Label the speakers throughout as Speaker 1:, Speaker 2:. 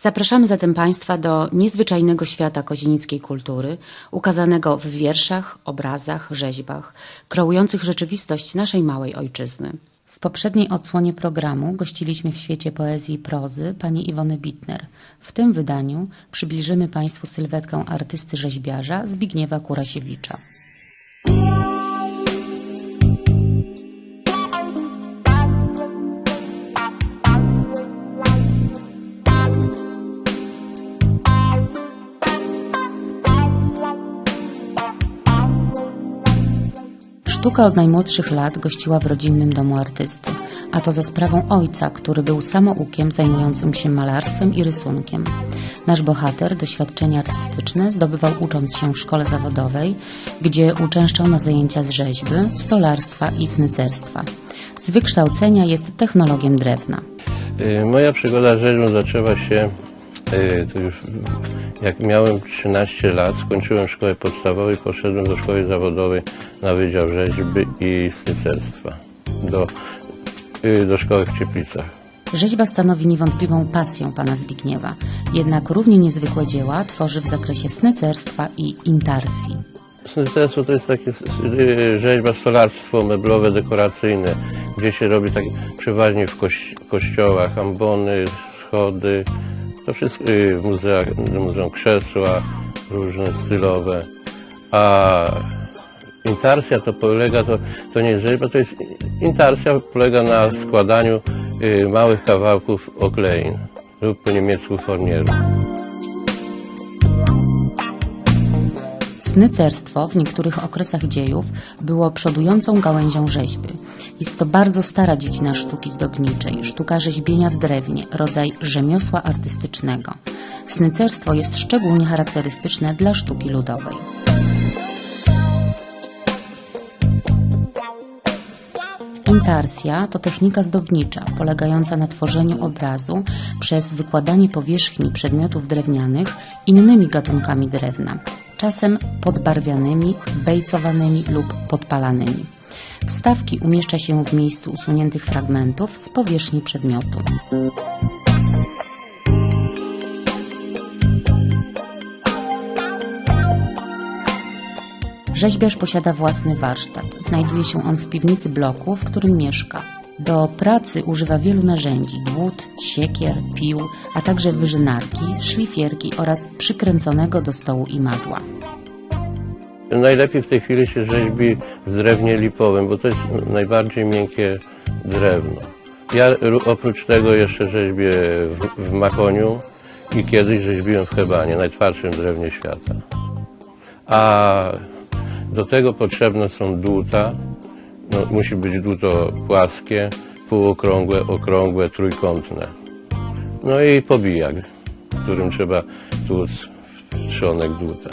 Speaker 1: Zapraszamy zatem Państwa do niezwyczajnego świata kozienickiej kultury, ukazanego w wierszach, obrazach, rzeźbach, kreujących rzeczywistość naszej małej ojczyzny. W poprzedniej odsłonie programu gościliśmy w świecie poezji i prozy pani Iwony Bitner. W tym wydaniu przybliżymy Państwu sylwetkę artysty rzeźbiarza Zbigniewa Kurasiewicza. Sztuka od najmłodszych lat gościła w rodzinnym domu artysty, a to za sprawą ojca, który był samoukiem zajmującym się malarstwem i rysunkiem. Nasz bohater doświadczenia artystyczne zdobywał ucząc się w szkole zawodowej, gdzie uczęszczał na zajęcia z rzeźby, stolarstwa i snycerstwa. Z wykształcenia jest technologiem drewna.
Speaker 2: Y, Moja przygoda z rzeźbą zaczęła się, y, to już jak miałem 13 lat, skończyłem szkołę podstawową i poszedłem do szkoły zawodowej na Wydział Rzeźby i Snycerstwa do, y, do szkoły w Cieplicach.
Speaker 1: Rzeźba stanowi niewątpliwą pasję pana Zbigniewa, jednak równie niezwykłe dzieła tworzy w zakresie snycerstwa i intarsji.
Speaker 2: Snycerstwo to jest takie y, rzeźba, stolarstwo meblowe, dekoracyjne, gdzie się robi tak przeważnie w kości- kościołach, ambony, schody, to wszystko y, w muzeach, muzeum krzesła, różne stylowe. A intarsja to polega, to, to nie jest rzeźba, to jest intarsja polega na składaniu y, małych kawałków oklein lub po niemiecku fornieru.
Speaker 1: Snycerstwo w niektórych okresach dziejów było przodującą gałęzią rzeźby. Jest to bardzo stara dziedzina sztuki zdobniczej, sztuka rzeźbienia w drewnie, rodzaj rzemiosła artystycznego. Snycerstwo jest szczególnie charakterystyczne dla sztuki ludowej. Intarsja to technika zdobnicza polegająca na tworzeniu obrazu przez wykładanie powierzchni przedmiotów drewnianych innymi gatunkami drewna, czasem podbarwianymi, bejcowanymi lub podpalanymi. Wstawki umieszcza się w miejscu usuniętych fragmentów z powierzchni przedmiotu. Rzeźbiarz posiada własny warsztat. Znajduje się on w piwnicy bloku, w którym mieszka. Do pracy używa wielu narzędzi: dłut, siekier, pił, a także wyżynarki, szlifierki oraz przykręconego do stołu imadła.
Speaker 2: Najlepiej w tej chwili się rzeźbi w drewnie lipowym, bo to jest najbardziej miękkie drewno. Ja ró- oprócz tego jeszcze rzeźbię w, w makoniu i kiedyś rzeźbiłem w hebanie, najtwardszym drewnie świata. A do tego potrzebne są dłuta. No, musi być dłuto płaskie, półokrągłe, okrągłe, trójkątne. No i pobijak, którym trzeba tłuc trzonek dłuta.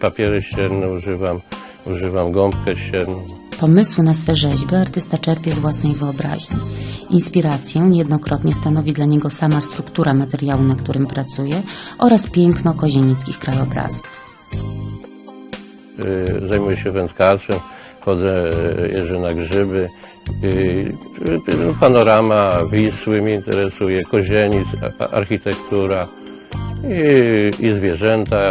Speaker 2: Papiery ścierne używam, używam gąbkę ścierną.
Speaker 1: Pomysły na swe rzeźby artysta czerpie z własnej wyobraźni. Inspirację niejednokrotnie stanowi dla niego sama struktura materiału, na którym pracuje oraz piękno kozienickich krajobrazów.
Speaker 2: Y, Zajmuję się wędkarstwem, chodzę, y, jeżdżę na grzyby. Y, Panorama Wisły mnie interesuje, kozienic, architektura i, i zwierzęta.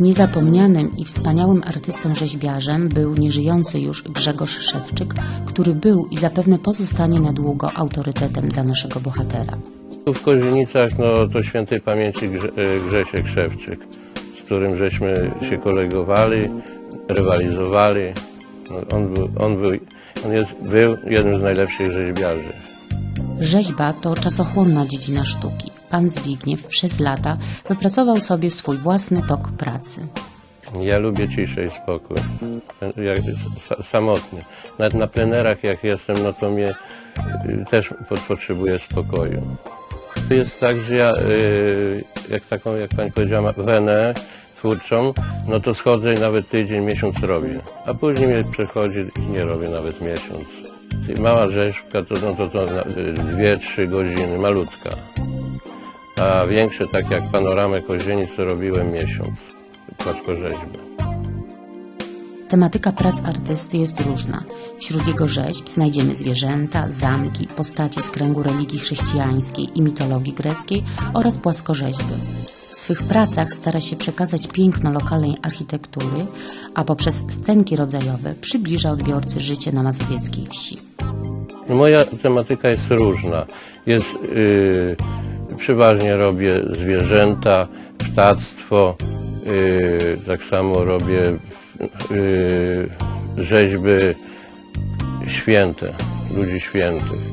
Speaker 1: Niezapomnianym i wspaniałym artystą rzeźbiarzem był nieżyjący już Grzegorz Szewczyk, który był i zapewne pozostanie na długo autorytetem dla naszego bohatera.
Speaker 2: Tu w Kozienicach no, to świętej pamięci Grze, y, Grzesiek Szewczyk, z którym żeśmy się kolegowali, rywalizowali. On, był, on, był, on jest, był jednym z najlepszych rzeźbiarzy.
Speaker 1: Rzeźba to czasochłonna dziedzina sztuki. Pan Zbigniew przez lata wypracował sobie swój własny tok pracy.
Speaker 2: Ja lubię ciszę i spokój. Samotnie. Nawet na plenerach jak jestem, no to mnie y, też po- potrzebuję spokoju. To jest tak, że ja, y, jak taką, jak pani powiedziała, wenę twórczą, no to schodzę i nawet tydzień, miesiąc robię. A później mnie przechodzi i nie robię nawet miesiąc. Mała rzeźbka to, no to, to na- y, dwie, trzy godziny, malutka. A większe, tak jak panoramę kozienic, to robiłem miesiąc. Płaskorzeźbę.
Speaker 1: Tematyka prac artysty jest różna. Wśród jego rzeźb znajdziemy zwierzęta, zamki, postacie z kręgu religii chrześcijańskiej i mitologii greckiej oraz płaskorzeźby. Swych pracach stara się przekazać piękno lokalnej architektury, a poprzez scenki rodzajowe przybliża odbiorcy życie na mazowieckiej wsi.
Speaker 2: Moja tematyka jest różna. Jest, yy, przeważnie robię zwierzęta, ptactwo, yy, tak samo robię yy, rzeźby święte, ludzi świętych.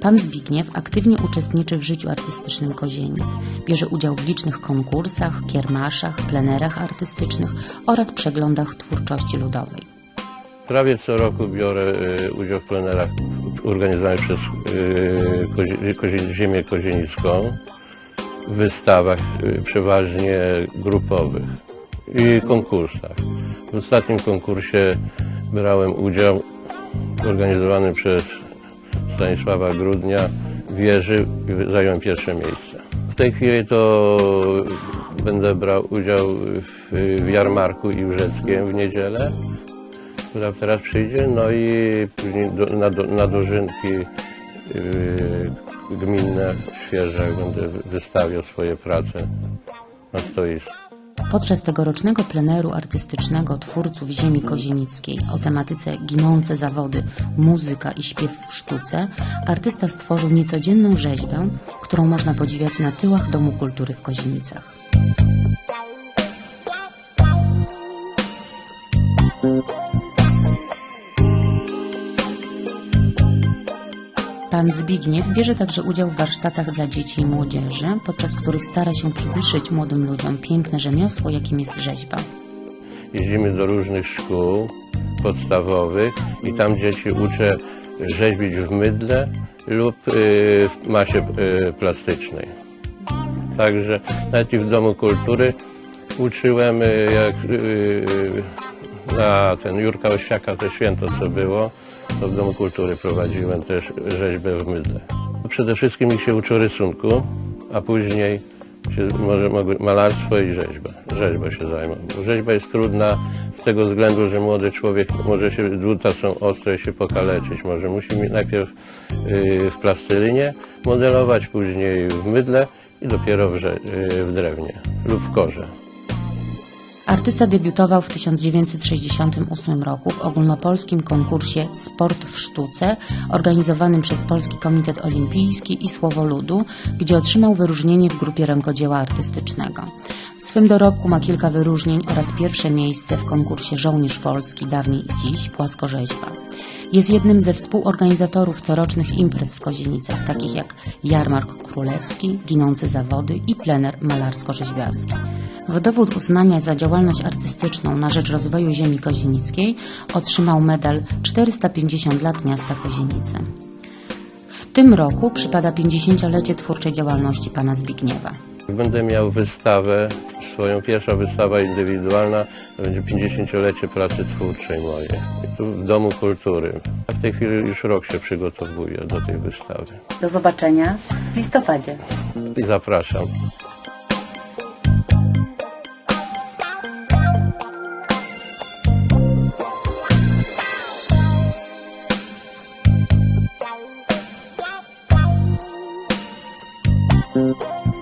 Speaker 1: Pan Zbigniew aktywnie uczestniczy w życiu artystycznym Kozienic. Bierze udział w licznych konkursach, kiermaszach, plenerach artystycznych oraz przeglądach twórczości ludowej.
Speaker 2: Prawie co roku biorę y, udział w plenerach organizowanych przez y, Ziemię Kozienicką, w wystawach y, przeważnie grupowych i konkursach. W ostatnim konkursie brałem udział organizowanym przez Stanisława Grudnia wieży zająłem pierwsze miejsce. W tej chwili to będę brał udział w, jarmarku Iłżeckiem w niedzielę która teraz przyjdzie, no i później do, na, na yy, gminne w Świeżach będę wystawiał swoje prace na stoisku.
Speaker 1: Podczas tegorocznego pleneru artystycznego twórców ziemi kozienickiej o tematyce Ginące zawody, muzyka i śpiew w sztuce, artysta stworzył niecodzienną rzeźbę, którą można podziwiać na tyłach Domu Kultury w Kozienicach. Pan Zbigniew bierze także udział w warsztatach dla dzieci i młodzieży, podczas których stara się przybliżyć młodym ludziom piękne rzemiosło, jakim jest rzeźba.
Speaker 2: Jeździmy do różnych szkół podstawowych i tam dzieci uczę rzeźbić w mydle lub yy, w masie yy, plastycznej. Także nawet i w Domu Kultury uczyłem, yy, jak na ten Jurka Osiaka, to święto co było, to w Domu Kultury prowadziłem też rzeźbę w mydle. Przede wszystkim ich się uczył rysunku, a później się może mogły malarstwo i rzeźba. Rzeźba się zajmą. Rzeźba jest trudna z tego względu, że młody człowiek może się, dłuta są ostre, się pokaleczyć. Może musi mi najpierw yy, w plastylinie modelować, później w mydle i dopiero w, yy, w drewnie lub w korze.
Speaker 1: Artysta debiutował w 1968 roku w ogólnopolskim konkursie Sport w sztuce organizowanym przez Polski Komitet Olimpijski i Słowo Ludu, gdzie otrzymał wyróżnienie w grupie rękodzieła artystycznego. W swym dorobku ma kilka wyróżnień oraz pierwsze miejsce w konkursie Żołnierz Polski dawniej i dziś płaskorzeźba. Jest jednym ze współorganizatorów corocznych imprez w Kozienicach, takich jak Jarmark Królewski, Ginące Zawody i plener malarsko-rzeźbiarski. W dowód uznania za działalność artystyczną na rzecz rozwoju ziemi kozienickiej otrzymał medal 450 lat miasta Kozienice. W tym roku przypada 50-lecie twórczej działalności pana Zbigniewa.
Speaker 2: Będę miał wystawę, swoją pierwsza wystawa indywidualna, to będzie 50-lecie pracy twórczej mojej tu w Domu Kultury. A w tej chwili już rok się przygotowuję do tej wystawy.
Speaker 1: Do zobaczenia w listopadzie.
Speaker 2: I zapraszam. Thank you.